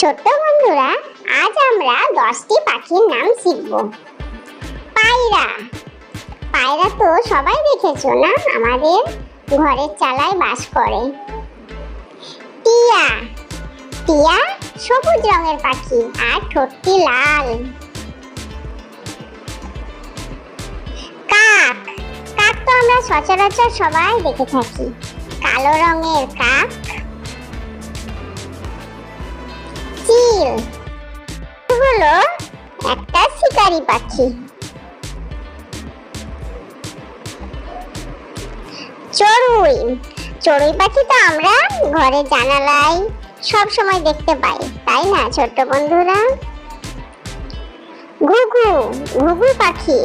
ছোট্ট বন্ধুরা, আজ আমরা দশটি পাখির নাম শিখব। পায়রা। পায়রা তো সবাই দেখেছ না? আমাদের ঘরের চালায় বাস করে। টিয়া। টিয়া সবুজ রঙের পাখি আর ঠোঁটটি লাল। কাক। কাক তো আমরা সচরাচর সবাই দেখে থাকি। কালো রঙের চিল হলো? একটা শিকারি পাখি চড়ুই। চড়ুই পাখি তো আমরা ঘরে জানালায় সব সময় দেখতে পাই, তাই না, ছোট্ট বন্ধুরা? ঘুঘু ঘুঘু পাখি।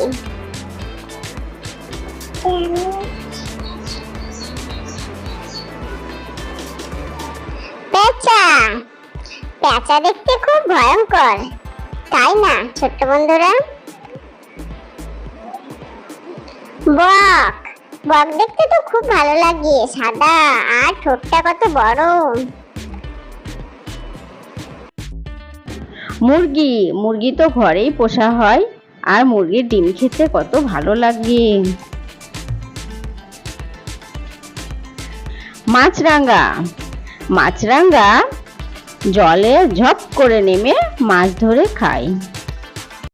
পেঁচা দেখতে খুব ভয়ঙ্কর। তাই না, ছোট্ট বন্ধুরা? বক বক দেখতে তো খুব ভালো লাগে, সাদা আর ঠোঁটটা কত বড়। মুরগি মুরগি তো ঘরেই পোষা হয়, আর মুরগির ডিম খেতে কত ভালো লাগে। মাছরাঙ্গা মাছরাঙা জলে ঝপ করে নেমে মাছ ধরে খায়